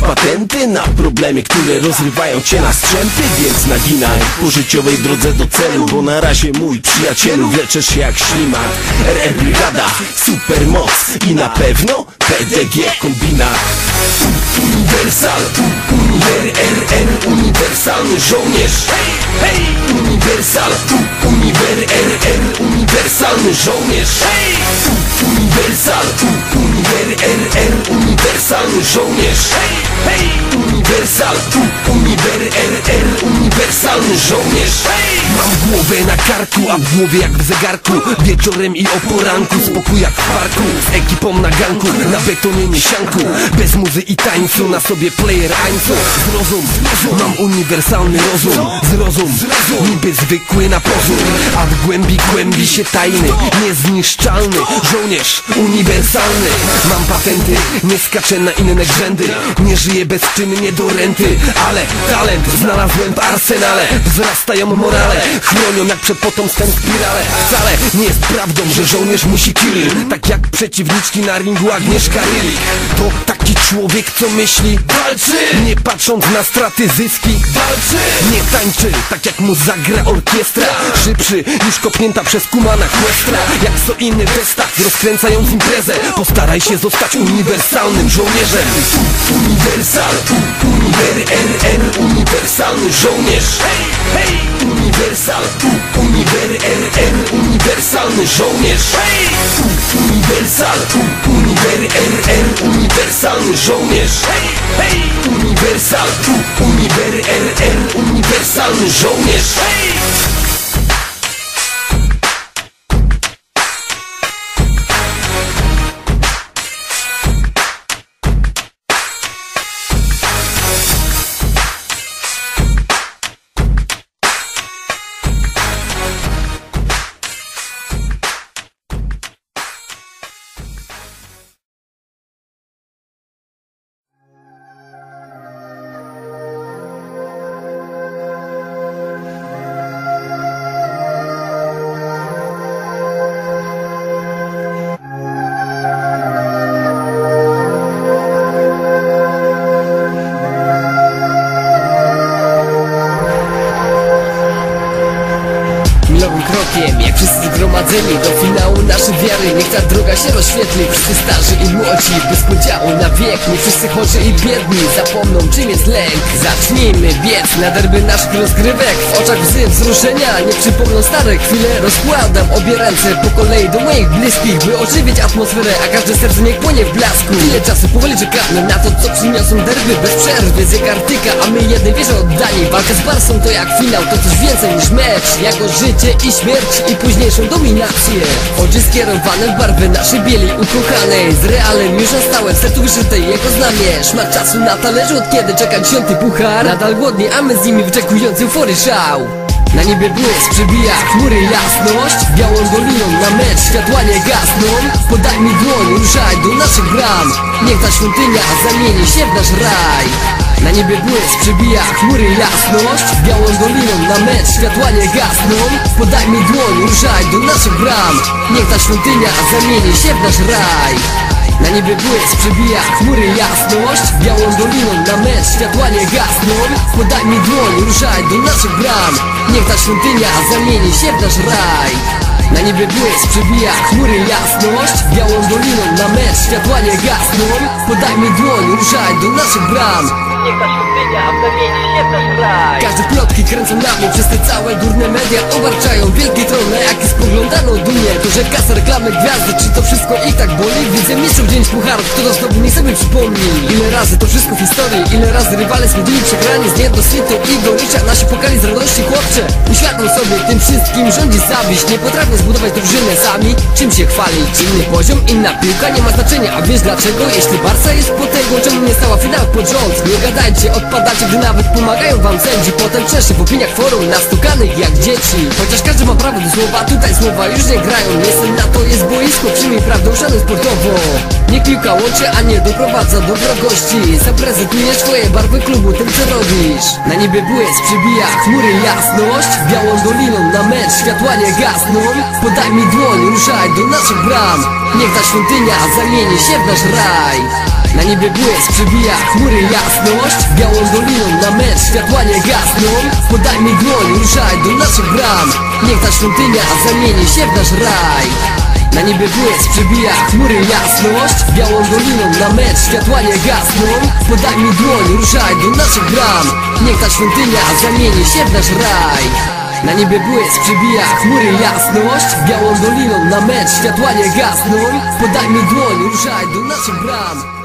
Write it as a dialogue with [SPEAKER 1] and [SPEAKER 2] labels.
[SPEAKER 1] Patenty na problemy, które rozrywają cię na strzępy Więc naginaj. Po życiowej drodze do celu Bo na razie mój przyjacielu wleczesz się jak ślimak. RR Brygada, supermoc i na pewno PDG kombinat. Uniwersal, RRR, uniwersalny żołnierz. Uniwersal, uniwer, RR, uniwersalny żołnierz Uniwersal, uniwer, RR, uniwersalny żołnierz. Hej, hej, uniwersal, uniwer, żołnierz. Hej, głowę na karku, a w głowie jak w zegarku. Wieczorem i o poranku, spokój jak w parku. Z ekipą na ganku, na betonie nie sianku Bez muzy i tańcu, na sobie player ańcu. Zrozum, mam uniwersalny rozum. Zrozum, niby zwykły na pozór. A w głębi głębi się tajny Niezniszczalny, żołnierz uniwersalny. Mam patenty, nie skaczę na inne grzędy. Nie żyję bezczynnie do renty Ale talent znalazłem w arsenale. Wzrastają morale, chronią jak przed potomstwem spirale. Wcale nie jest prawdą, że żołnierz musi kill Tak jak przeciwniczki na ringu Agnieszka Rylik. To taki człowiek co myśli Walczy, nie patrząc na straty zyski Walczy, nie tańczy, tak jak mu zagra orkiestra. Szybszy niż kopnięta przez kumana questra Jak co inny westach, rozkręcając imprezę. Postaraj się zostać uniwersalnym żołnierzem. Uniwersal, uniwer, RR, uniwersalny żołnierz. Hej, hej, uniwersal, uniwer, RR, uniwersalny żołnierz. Hej, uniwersal, uniwer, RR, uniwersalny żołnierz. Hej, hej, uniwersal, uniwer, RR, uniwersalny żołnierz. Hej!
[SPEAKER 2] Milowym krokiem, jak wszyscy zgromadzeni Do finału naszej wiary, niech ta droga się rozświetli. Wszyscy starzy i młodzi, bez podziału na wiek. Nie wszyscy chorzy i biedni, zapomną czym jest lęk. Zacznijmy biec na derby naszych rozgrywek. W oczach łzy wzruszenia, nie przypomną stare chwile. Rozkładam obie ręce po kolei do moich bliskich By ożywić atmosferę, a każde serce niech płonie w blasku. Ile czasu powoli czekamy na to, co przyniosą derby Bez przerwy, zegar tyka, a my jednej wierze oddani. Walka z Barsą to jak finał, to coś więcej niż mecz. Jako życie i śmierć i późniejszą dominację. Oczy skierowane w barwy naszej bieli ukochanej. Z realem już na stałe w sercu wyszyte jego znamie. Szmat czasu na talerzu od kiedy czeka dziesiąty puchar. Nadal głodni, a my z nimi wyczekujący eufory szał. Na niebie błysk przebija chmury jasność. Białą doliną na mecz światła nie gasną. Podaj mi dłoń, ruszaj do naszych bram. Niech ta świątynia zamieni się w nasz raj na niebie błysk przebija chmury jasność. Białą doliną na mecz światła nie gasną. Podaj mi dłoń, ruszaj do naszych bram. Niech ta świątynia zamieni się w nasz raj. Na niebie błysk przebija chmury jasność. Białą doliną na mecz światła nie gasną. Podaj mi dłoń, ruszaj do naszych bram. Niech ta świątynia zamieni się w nasz raj. Na niebie błysk przebija chmury jasność. Białą doliną na mecz światła nie gasną. Podaj mi dłoń, ruszaj do naszych bram Niech ta świątynia zamieni się w nasz raj Każde plotki kręcą na mnie przez te całe górne media Obarczają wielki tron, na jaki spoglądano dumnie To, że kasa, reklamy, gwiazdy, czy to wszystko i tak boli? Widzę mistrzów dzień pucharów, kto to znowu nie sobie przypomni Ile razy to wszystko w historii, ile razy rywale zmienili przegrani Z niedosytu i gorycza, nasi pokali z radości chłopcze Uświadom sobie, tym wszystkim rządzi zawiść Nie potrafią zbudować drużynę sami Czym się chwalić? Inny poziom, inna piłka nie ma znaczenia A wiesz dlaczego? Jeśli Barca jest potęgą, czemu nie stała finał pod rząd? Gadajcie, odpadacie, gdy nawet pomagają wam sędzi. Potem czeszy w opiniach forum, nastukanych jak dzieci. Chociaż każdy ma prawo do słowa, tutaj słowa już nie grają. Jestem na to jest boisko, przyjmij prawdę, szanuj sportowo. Niech piłka łączy, a nie doprowadza do wrogości. Zaprezentujesz swoje barwy klubu tym co robisz. Na niebie błysk przybija chmury jasność. Białą doliną na mecz światła nie gasną. Podaj mi dłoń, ruszaj do naszych bram. Niech ta świątynia zamieni się w nasz raj Na niebie błysk przebija chmury jasność. Białą doliną na mecz światła nie gasną. Podaj mi dłoń, ruszaj do naszych bram. Niech ta świątynia zamieni się w nasz raj. Na niebie błysk przebija chmury jasność. Białą doliną na mecz światła nie gasną. Podaj mi dłoń, ruszaj do naszych bram. Niech ta świątynia zamieni się w nasz raj. Na niebie błysk przebija chmury jasność. Białą doliną na mecz światła nie gasną. Podaj mi dłoń, ruszaj do naszych bram